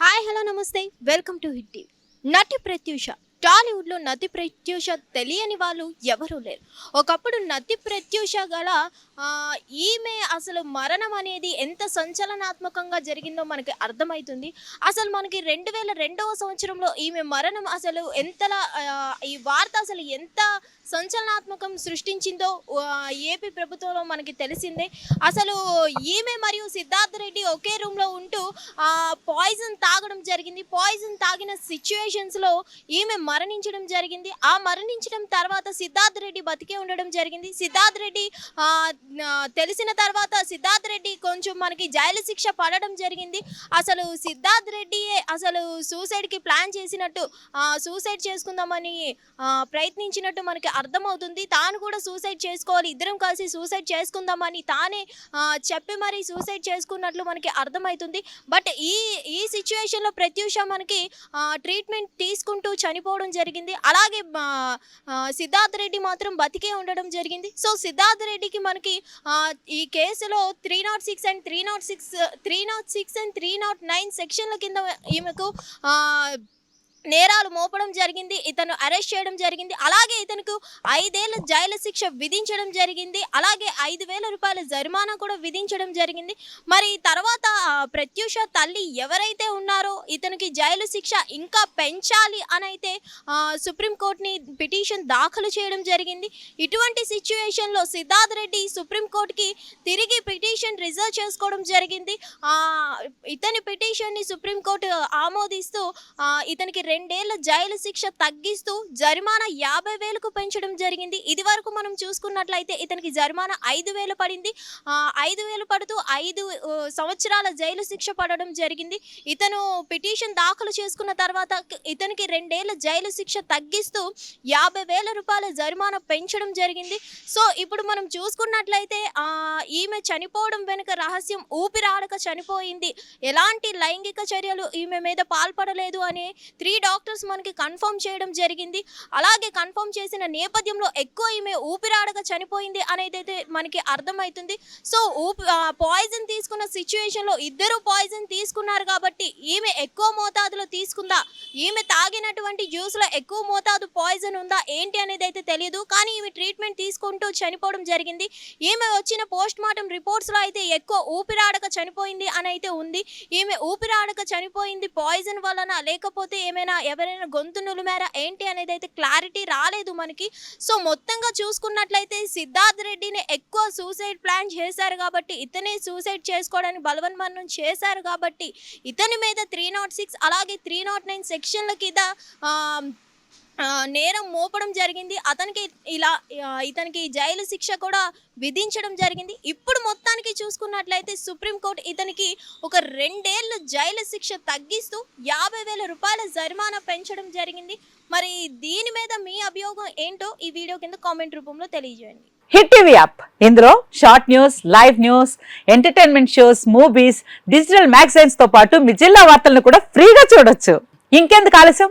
Hi hello నమస్తే. Welcome to hit TV. నటి ప్రత్యూష టాలీవుడ్లో నటి ప్రత్యూష తెలియని వాళ్ళు ఎవరూ లేరు. ఒకప్పుడు నటి ప్రత్యూష గల ఈమె అసలు మరణం అనేది ఎంత సంచలనాత్మకంగా జరిగిందో మనకి అర్థమవుతుంది అసలు మనకి రెండు వేల రెండవ సంవత్సరంలో ఈమె మరణం అసలు ఎంతలా ఈ వార్త అసలు ఎంత సంచలనాత్మకం సృష్టించిందో ఏపీ ప్రభుత్వంలో మనకి తెలిసిందే. అసలు ఈమె మరియు సిద్ధార్థ రెడ్డి ఒకే రూమ్లో ఉంటూ పాయిజన్ తాగడం జరిగింది. పాయిజన్ తాగిన సిచ్యువేషన్స్లో ఈమె మరణించడం జరిగింది. ఆ మరణించడం తర్వాత సిద్ధార్థ రెడ్డి బతికే ఉండడం జరిగింది. సిద్ధార్థ రెడ్డి తెలిసిన తర్వాత సిద్ధార్థ రెడ్డి కొంచెం మనకి జైలు శిక్ష పడడం జరిగింది. అసలు సిద్ధార్థ్ రెడ్డియే అసలు సూసైడ్కి ప్లాన్ చేసినట్టు సూసైడ్ చేసుకుందామని ప్రయత్నించినట్టు మనకి అర్థమవుతుంది. తాను కూడా సూసైడ్ చేసుకోవాలి. ఇద్దరం కలిసి సూసైడ్ చేసుకుందామని తానే చెప్పి మరి సూసైడ్ చేసుకున్నట్లు మనకి అర్థమవుతుంది. బట్ ఈ ఈ సిచ్యువేషన్లో ప్రత్యూష మనకి ట్రీట్మెంట్ తీసుకుంటూ చనిపోవడం జరిగింది. అలాగే సిద్ధార్థ సిద్ధార్థ్ రెడ్డి మాత్రం బతికే ఉండడం జరిగింది. సో సిద్ధార్థ్ రెడ్డికి మనకి ఈ కేసులో three not six and three not six three not six and three not nine సెక్షన్ల కింద ఈమెకు నేరాలు మోపడం జరిగింది ఇతను అరెస్ట్ చేయడం జరిగింది అలాగే ఇతనికి ఐదేళ్ళ జైలు శిక్ష విధించడం జరిగింది అలాగే ఐదు వేల రూపాయల జరిమానా కూడా విధించడం జరిగింది. మరి తర్వాత ప్రత్యూష తల్లి ఎవరైతే ఉన్నారో ఇతనికి జైలు శిక్ష ఇంకా పెంచాలి అని అయితే సుప్రీంకోర్టుని పిటిషన్ దాఖలు చేయడం జరిగింది. ఇటువంటి సిచ్యువేషన్లో సిద్ధార్థ్ రెడ్డి సుప్రీంకోర్టుకి తిరిగి పిటిషన్ రిజర్వ్ చేసుకోవడం జరిగింది. ఇతని పిటిషన్ని సుప్రీంకోర్టు ఆమోదిస్తూ ఇతనికి రెండేళ్ళ జైలు శిక్ష తగ్గిస్తూ జరిమానా యాభై వేలకు పెంచడం జరిగింది. ఇది వరకు మనం చూసుకున్నట్లయితే ఇతనికి జరిమానా ఐదు వేలు పడింది. ఐదు వేలు పడుతూ ఐదు సంవత్సరాల జైలు శిక్ష పడడం జరిగింది. ఇతను పిటిషన్ దాఖలు చేసుకున్న తర్వాత ఇతనికి రెండేళ్ళ జైలు శిక్ష తగ్గిస్తూ యాభై వేల రూపాయల జరిమానా పెంచడం జరిగింది. సో ఇప్పుడు మనం చూసుకున్నట్లయితే ఈమె చనిపోవడం వెనుక రహస్యం ఊపిరాడక చనిపోయింది. ఎలాంటి లైంగిక చర్యలు ఈమె మీద పాల్పడలేదు అని త్రీ డాక్టర్స్ మనకి కన్ఫర్మ్ చేయడం జరిగింది. అలాగే కన్ఫర్మ్ చేసిన నేపథ్యంలో ఎక్కువ ఈమె ఊపిరాడక చనిపోయింది అనేది అయితే మనకి అర్థమవుతుంది. సో ఊపి పాయిజన్ తీసుకున్న సిచ్యువేషన్లో ఇద్దరు పాయిజన్ తీసుకున్నారు కాబట్టి ఈమె ఎక్కువ మోతాదులో తీసుకుందా? ఈమె తాగినటువంటి జ్యూస్లో ఎక్కువ మోతాదు పాయిజన్ ఉందా? ఏంటి అనేది అయితే తెలియదు కానీ ఈమె ట్రీట్మెంట్ తీసుకుంటూ చనిపోవడం జరిగింది. ఈమె వచ్చిన పోస్ట్ మార్టం రిపోర్ట్స్లో అయితే ఎక్కువ ఊపిరాడక చనిపోయింది అని అయితే ఉంది. ఈమె ఊపిరాడక చనిపోయింది పాయిజన్ వలన. లేకపోతే ఏమైనా ఎవరైనా గొంతు నులిమారా? ఏంటి అనేది అయితే క్లారిటీ రాలేదు మనకి. సో మొత్తంగా చూసుకున్నట్లయితే సిద్ధార్థ్ రెడ్డిని ఎక్కువ సూసైడ్ ప్లాన్ చేశారు కాబట్టి ఇతనే సూసైడ్ చేసుకోవడానికి బలవన్మరణం చేశారు కాబట్టి ఇతని మీద త్రీ నాట్ సిక్స్ అలాగే త్రీ నాట్ నైన్ సెక్షన్ల కింద నేరం మోపడం జరిగింది. అతనికి ఇలా ఇతనికి జైలు శిక్ష కూడా విధించడం జరిగింది. ఇప్పుడు మొత్తానికి చూసుకున్నట్లయితే సుప్రీంకోర్టు ఇతనికి ఒక రెండేళ్ళు జైలు శిక్ష తగ్గిస్తూ యాభై వేల రూపాయల జరిమానా పెంచడం జరిగింది. మరి దీని మీద మీ అభియోగం ఏంటో ఈ వీడియో కింద కామెంట్ రూపంలో తెలియజేయండి. Hit TV app. ఇందులో short news live news entertainment shows movies digital మ్యాగజైన్స్తో పాటు మీ జిల్లా వార్తలను కూడా ఫ్రీగా చూడొచ్చు. ఇంకెందుకు ఆలస్యం?